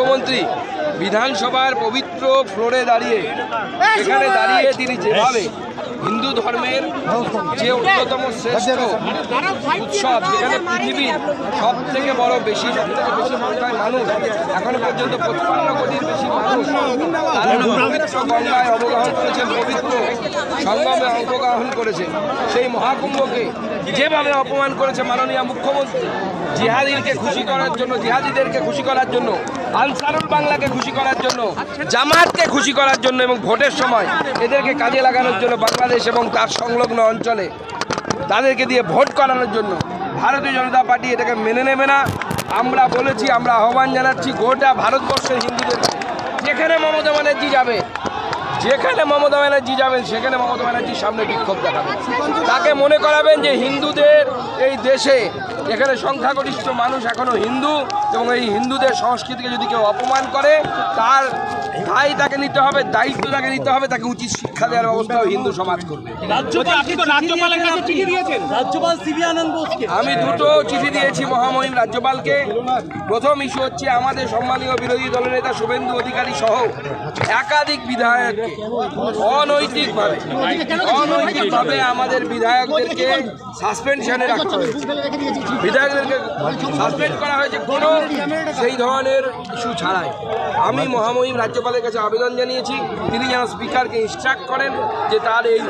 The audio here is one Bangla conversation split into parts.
মুখ্যমন্ত্রী বিধানসভার পবিত্র ফ্লোরে দাঁড়িয়ে সেখানে দাঁড়িয়ে তিনি যেভাবে হিন্দু ধর্মের যে অন্যতম শ্রেষ্ঠ উৎসব যেখানে পৃথিবীর সব থেকে বড় বেশি সব থেকে বেশি সংখ্যায় মানুষ এখনও পর্যন্ত পঁচপান্ন কোটির করেছেন সেই মহাকুম্ভকে যেভাবে অপমান করেছে মাননীয় মুখ্যমন্ত্রী জিহাদিকে খুশি করার জন্য, জিহাদিদেরকে খুশি করার জন্য, আনসারুল বাংলাকে খুশি করার জন্য জামাতকে খুশি করার জন্য এবং ভোটের সময় এদেরকে কাজে লাগানোর জন্য বাংলাদেশ এবং তার সংলগ্ন অঞ্চলে তাদেরকে দিয়ে ভোট করানোর জন্য ভারতীয় জনতা পার্টি এটাকে মেনে নেবে না। আমরা বলেছি, আমরা আহ্বান জানাচ্ছি গোটা ভারতবর্ষের হিন্দুদের যেখানে মমতা ব্যানার্জি যাবে, যেখানে মমতা ব্যানার্জি যাবেন সেখানে মমতা ব্যানার্জির সামনে বিক্ষোভ দেখাবেন তাকে মনে করাবেন যে হিন্দুদের এই দেশে এখানে সংখ্যাগরিষ্ঠ মানুষ এখনও হিন্দু এবং এই হিন্দুদের সংস্কৃতিকে যদি কেউ অপমান করে, তার দায় তাকে নিতে হবে দায়িত্ব তাকে নিতে হবে তাকে উচিত শিক্ষা দেওয়ার ব্যবস্থাও হিন্দু সমাজ করবে। রাজ্যপাল আপনি তো রাজ্যপালের কাছে চিঠি দিয়েছেন রাজ্যপাল সিবি আনন্দ বোসকে। আমি দুটো চিঠি দিয়েছি মহামহিম রাজ্যপালকে। প্রথম ইস্যু হচ্ছে আমাদের সম্মানীয় বিরোধী দলের নেতা শুভেন্দু অধিকারী সহ একাধিক বিধায়ককে। অনৈতিকভাবে অনৈতিকভাবে আমাদের বিধায়কদেরকে সাসপেনশনে রাখতে হয়েছে। বিধায়কদেরকে সাসপেন্ড করা হয়েছে কোনো সেই ধরনের ইস্যু ছাড়াই। আমি মহামহিম রাজ্যপালের কাছে আবেদন জানিয়েছি। তিনি যেন স্পিকারকে ইনস্ট্রাক্ট করেন যে তার এই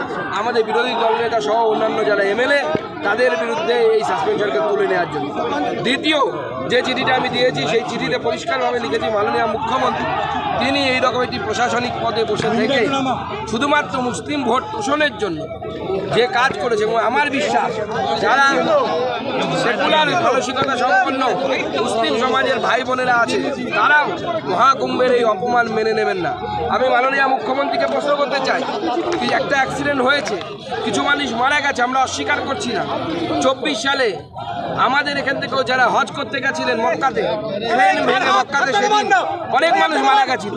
আমাদের বিরোধী দল নেতা সহ অন্যান্য যারা এমএলএ, তাদের বিরুদ্ধে এই সাসপেনশনকে তুলে নেওয়ার জন্য। দ্বিতীয় যে চিঠিটা আমি দিয়েছি, সেই চিঠিতে পরিষ্কারভাবে লিখেছি মাননীয় মুখ্যমন্ত্রী তিনি এই রকম একটি প্রশাসনিক পদে বসে থেকে শুধুমাত্র মুসলিম ভোট তোষণের জন্য যে কাজ করেছে, এবং আমার বিশ্বাস যারা সেকুলার মানসিকতা সম্পন্ন মুসলিম সমাজের ভাই বোনেরা আছে, তারাও মহাকুম্ভের এই অপমান মেনে নেবেন না। আমি মাননীয় মুখ্যমন্ত্রীকে প্রশ্ন করতে চাই, কি একটা অ্যাক্সিডেন্ট হয়েছে, কিছু মানুষ মারা গেছে, আমরা অস্বীকার করছি না। চব্বিশ সালে আমাদের এখান থেকেও যারা হজ করতে গেছিলেন মক্কাতে অনেক মানুষ মারা গেছিল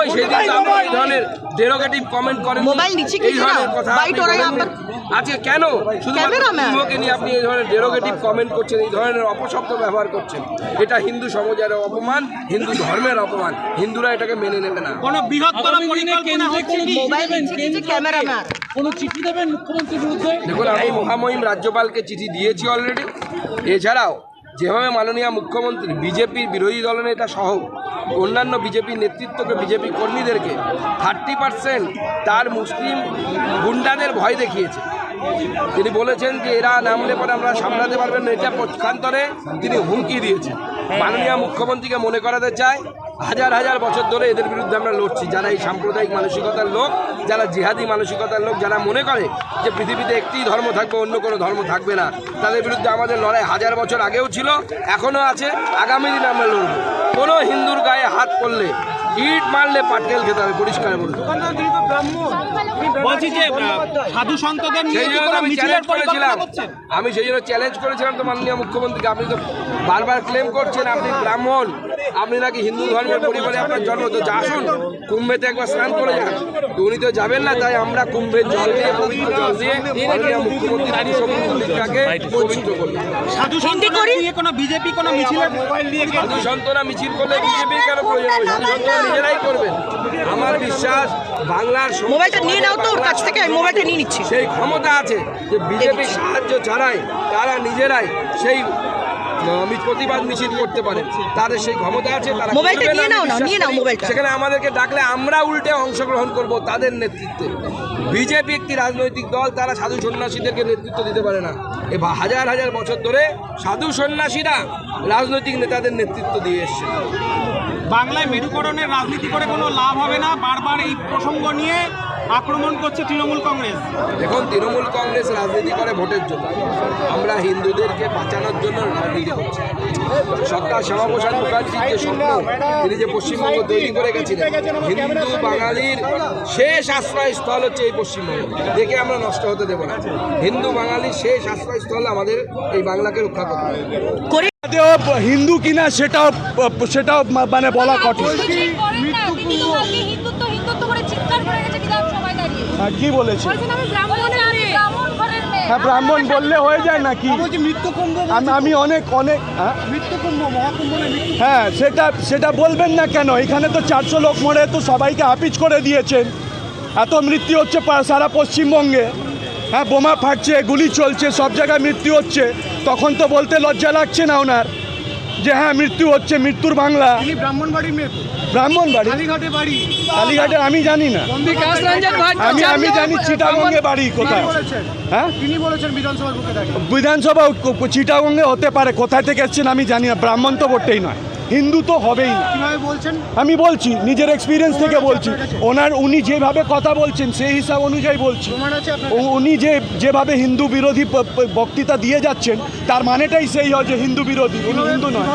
ওই সেদিন এই ধরনের ডেরোগেটিভ কমেন্ট করেন মোবাইল নিচে কি এই ধরনের কথা বাইট আজকে কেন? শুধুমাত্র। নিয়ে আপনি এই ধরনের ডেরোগেটিভ কমেন্ট করছেন এই ধরনের অপশব্দ ব্যবহার করছেন। এটা হিন্দু সমাজের অপমান হিন্দু ধর্মের অপমান। হিন্দুরা এটাকে মেনে নেবে না। কোন বৃহত্তর পরিকল্পনা হচ্ছে কি? মোবাইল নিচে নিচে ক্যামেরাম্যান। কোনো চিঠি দেবেন মুখ্যমন্ত্রীর বিরুদ্ধে? দেখুন আমি মহামহিম রাজ্যপালকে চিঠি দিয়েছি অলরেডি এছাড়াও যেভাবে মাননীয় মুখ্যমন্ত্রী বিজেপির বিরোধী দলনেতা সহ অন্যান্য বিজেপি নেতৃত্বকে, বিজেপি কর্মীদেরকে থার্টি পার্সেন্ট তার মুসলিম গুন্ডাদের ভয় দেখিয়েছে। তিনি বলেছেন যে এরা নামলে পরে আমরা সামলাতে পারবেন না, এটা পক্ষান্তরে তিনি হুমকি দিয়েছেন। মাননীয় মুখ্যমন্ত্রীকে মনে করাতে চায়, হাজার হাজার বছর ধরে এদের বিরুদ্ধে আমরা লড়ছি। যারা এই সাম্প্রদায়িক মানসিকতার লোক, যারা জিহাদি মানসিকতার লোক, যারা মনে করে যে পৃথিবীতে একটি ধর্ম থাকবে, অন্য কোনো ধর্ম থাকবে না, তাদের বিরুদ্ধে আমাদের লড়াই হাজার বছর আগেও ছিল, এখনও আছে, আগামী দিনে আমরা লড়ব। কোনো হিন্দুর গায়ে হাত করলে ইট মারলে পাটকেল খেতে হবে পরিষ্কার বলে বলছি যে আহ, সাধু সন্তদের নিয়ে সেই কি জন্য কোনো আমি চ্যালেঞ্জ করেছিলাম। আমি সেই জন্য চ্যালেঞ্জ করেছিলাম তো মাননীয় মুখ্যমন্ত্রীকে। আমি তো বারবার ক্লেম করছেন আপনি ব্রাহ্মণ আপনি নাকি হিন্দু ধর্মের পরিবারে আপনার জন্ম তো যা আসুন কুম্ভেতে একবার স্নান করে যান। উনি তো যাবেন না তাই আমরা কুম্ভের জল দিয়ে পবিত্র জল দিয়ে মাননীয় পবিত্র করলাম সাধু কোনো বিজেপি কোনো মিছিলের মোবাইল নিয়ে সাধু সন্তরা মিছিল করলে বিজেপি কেন প্রয়োজন সাধু সন্তরা নিজেরাই করবেন। আমার বিশ্বাস বাংলার মোবাইলটা নিয়ে নাও তো ওর কাছ থেকে আমি মোবাইলটা নিয়ে নিচ্ছি। সেই ক্ষমতা আছে যে বিজেপির সাহায্য ছাড়াই তারা নিজেরাই সেই প্রতিবাদ মিছিল করতে পারে তাদের সেই ক্ষমতা আছে তারা মোবাইলটা করবে নিয়ে আমি নাও না, বিশ্বাস নিয়ে নাও করি। মোবাইলটা। সেখানে আমাদেরকে ডাকলে আমরা উল্টে অংশগ্রহণ করব তাদের নেতৃত্বে বিজেপি একটি রাজনৈতিক দল তারা সাধু সন্ন্যাসীদেরকে নেতৃত্ব দিতে পারে না এ হাজার হাজার বছর ধরে সাধু সন্ন্যাসীরা রাজনৈতিক নেতাদের নেতৃত্ব দিয়ে এসছে বাংলায় মেরুকরণের রাজনীতি করে কোনো লাভ হবে না বারবার এই প্রসঙ্গ নিয়ে আক্রমণ করছে তৃণমূল কংগ্রেস। দেখুন তৃণমূল কংগ্রেস রাজনীতি করে ভোটের জন্য। আমরা হিন্দুদেরকে বাঁচানোর জন্য রাজনীতি করছি। সরকার শ্যামাপ্রসাদ মুখার্জির যে স্বপ্ন তিনি যে পশ্চিমবঙ্গ তৈরি করে গেছিলেন হিন্দু বাঙালির শেষ আশ্রয়স্থল হচ্ছে এই পশ্চিমবঙ্গ। দেখে আমরা নষ্ট হতে দেবো না। হিন্দু বাঙালির শেষ আশ্রয়স্থল আমাদের এই বাংলাকে রক্ষা করতে হবে। করে হিন্দু কিনা সেটাও সেটাও মানে বলা কঠিন কিছুই করেন না। তিনি তো আপনি হিন্দুত্ব হিন্দুত্ব করে চিৎকার করে গেছে বিধানসভায় দাঁড়িয়ে। কি বলেছে? হ্যাঁ ব্রাহ্মণ বললে হয়ে যায় নাকি? বলছি মৃত্যু কুম্ভ আমি আমি অনেক অনেক হ্যাঁ? হ্যাঁ সেটা সেটা বলবেন না কেন? এখানে তো চারশো লোক মরে তো সবাইকে হাপিজ করে দিয়েছেন। এত মৃত্যু হচ্ছে সারা পশ্চিমবঙ্গে। হ্যাঁ বোমা ফাটছে গুলি চলছে সব জায়গায় মৃত্যু হচ্ছে। তখন তো বলতে লজ্জা লাগছে না ওনার। যে হ্যাঁ মৃত্যু হচ্ছে মৃত্যুর বাংলা। তিনি ব্রাহ্মণবাড়ির মেয়ে ব্রাহ্মণ বাড়ি কালীঘাটে বাড়ি। কালীঘাটে আমি জানি না। আমি আমি জানি চিটাগঙ্গে বাড়ি কোথায়। হ্যাঁ? তিনি বলেছেন বিধানসভার বিধানসভা চিটাগঙ্গে হতে পারে কোথায় থেকে এসছেন আমি জানি না ব্রাহ্মণ তো বটেই নয়। হিন্দু তো হবেই। না বলছেন? আমি বলছি নিজের এক্সপিরিয়েন্স থেকে বলছি। ওনার উনি যেভাবে কথা বলছেন সেই হিসাব অনুযায়ী বলছি। উনি যে যেভাবে হিন্দু বিরোধী বক্তৃতা দিয়ে যাচ্ছেন তার মানেটাই সেই হয় যে হিন্দু বিরোধী। উনি হিন্দু নয়।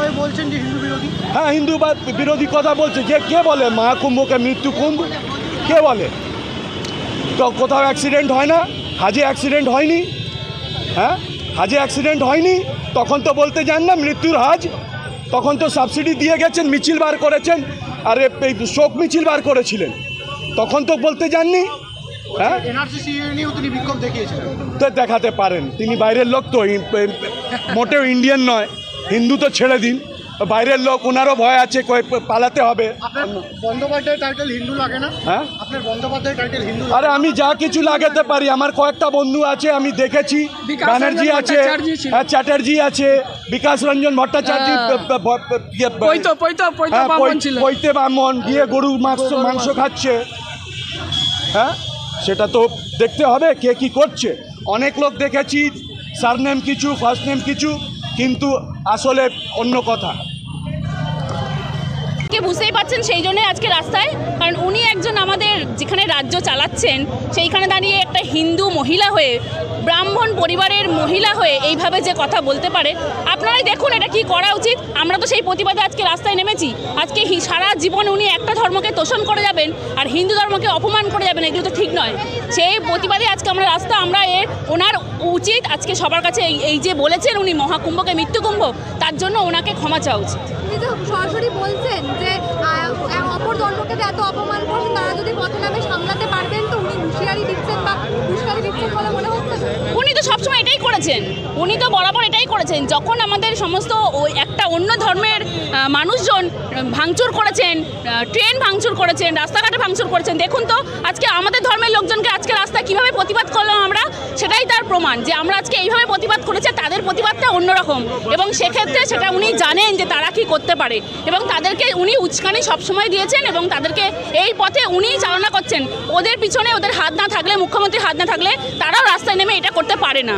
হ্যাঁ হিন্দু বা বিরোধী কথা বলছে। যে কে বলে? মা কুম্ভকে মৃত্যু কুম্ভ? কে বলে? তো কোথাও অ্যাক্সিডেন্ট হয় না। হাজে অ্যাক্সিডেন্ট হয়নি। হ্যাঁ? হাজে অ্যাক্সিডেন্ট হয়নি। তখন তো বলতে যান না মৃত্যুর হাজ তখন তো সাবসিডি দিয়ে গেছেন মিছিল বার করেছেন আর এই শোক মিছিল বার করেছিলেন। তখন তো বলতে যাননি হ্যাঁ? তো দেখাতে পারেন তিনি বাইরের লোক তো মোটেও ইন্ডিয়ান নয় হিন্দু তো ছেড়ে দিন। বাইরের লোক ওনারও ভয় আছে কয়ে- পালাতে হবে। আপনার টাইটেল হিন্দু লাগে না? হ্যাঁ? আপনার বন্দ্যোপাধ্যায়ের টাইটেল হিন্দু আরে আমি যা কিছু লাগাতে পারি আমার কয়েকটা বন্ধু আছে আমি দেখেছি। ব্যানার্জি আছে হ্যাঁ চ্যাটার্জি আছে বিকাশ রঞ্জন ভট্টাচার্য পৈতো পৈতো হ্যাঁ, বামন গিয়ে গরু মাংস মাংস খাচ্ছে। হ্যাঁ সেটা তো দেখতে হবে কে কি করছে। অনেক লোক দেখেছি সারনেম কিছু ফার্স্ট নেম কিছু কিন্তু আসলে অন্য কথা। কে বুঝতেই পারছেন সেই জন্য আজকে রাস্তায়। কারণ উনি একজন আমাদের যেখানে রাজ্য চালাচ্ছেন, সেইখানে দাঁড়িয়ে একটা হিন্দু মহিলা হয়ে, ব্রাহ্মণ পরিবারের মহিলা হয়ে এইভাবে যে কথা বলতে পারে, আপনারাই দেখুন এটা কি করা উচিত। আমরা তো সেই প্রতিবাদে আজকে রাস্তায় নেমেছি। আজকে সারা জীবন উনি একটা ধর্মকে তোষণ করে যাবেন আর হিন্দু ধর্মকে অপমান করে যাবেন, এগুলো তো ঠিক নয়। সেই প্রতিবাদে আজকে আমরা রাস্তা, আমরা এর ওনার উচিত আজকে সবার কাছে এই যে বলেছেন উনি মহাকুম্ভকে মৃত্যুকুম্ভ, তার জন্য ওনাকে ক্ষমা চাওয়া উচিত। সরাসরি বলছেন যে অপর দলটাকে এত অপমান করছে তারা যদি পথে নামে সামলাতে পারবেন তো উনি হুঁশিয়ারি দিচ্ছেন বা হুঁশিয়ারি দিচ্ছেন বলে মনে হচ্ছে না উনি তো সবসময় এটাই করেছেন, উনি তো বরাবর এটাই করেছেন। যখন আমাদের সমস্ত একটা অন্য ধর্মের মানুষজন ভাঙচুর করেছেন ট্রেন ভাঙচুর করেছেন, রাস্তাঘাটে ভাঙচুর করেছেন, দেখুন তো, আজকে আমাদের ধর্মের লোকজনকে আজকে রাস্তায় কীভাবে প্রতিবাদ করলাম আমরা, সেটাই তার প্রমাণ যে আমরা আজকে এইভাবে প্রতিবাদ করেছে তাদের প্রতিবাদটা অন্যরকম। এবং সেক্ষেত্রে সেটা উনি জানেন যে তারা কি করতে পারে। এবং তাদেরকে উনি উস্কানি সবসময় দিয়েছেন এবং তাদেরকে এই পথে উনিই চালনা করছেন। ওদের পিছনে ওদের হাত না থাকলে, মুখ্যমন্ত্রীর হাত না থাকলে তারাও রাস্তায় নেমে এটা করতে পারে না।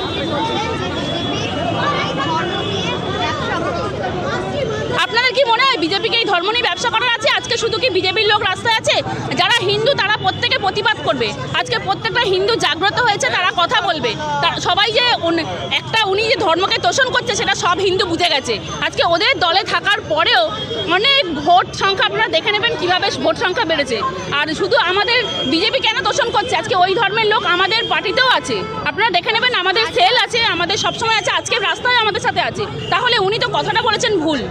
আপনাদের কি মনে হয় বিজেপিকে এই ধর্ম নিয়ে ব্যবসা করার আছে? আজকে শুধু কি বিজেপির লোক রাস্তায় আছে? যারা হিন্দু, তারা প্রত্যেকে প্রতিবাদ করবে। আজকে প্রত্যেকটা হিন্দু জাগ্রত হয়েছে, তারা কথা বলবে। সবাই যে একটা উনি যে ধর্মকে তোষণ করছে, সেটা সব হিন্দু বুঝে গেছে। আজকে ওদের দলে থাকার পরেও অনেক ভোট সংখ্যা আপনারা দেখে নেবেন কীভাবে ভোট সংখ্যা বেড়েছে। আর শুধু আমাদের বিজেপি কেন তোষণ করছে? আজকে ওই ধর্মের লোক আমাদের পার্টিতেও আছে। আপনারা দেখে নেবেন আমাদের সেল আছে, আমাদের সবসময় আছে আজকে রাস্তায় আমাদের সাথে আছে। তাহলে উনি তো কথাটা বলেছেন ভুল।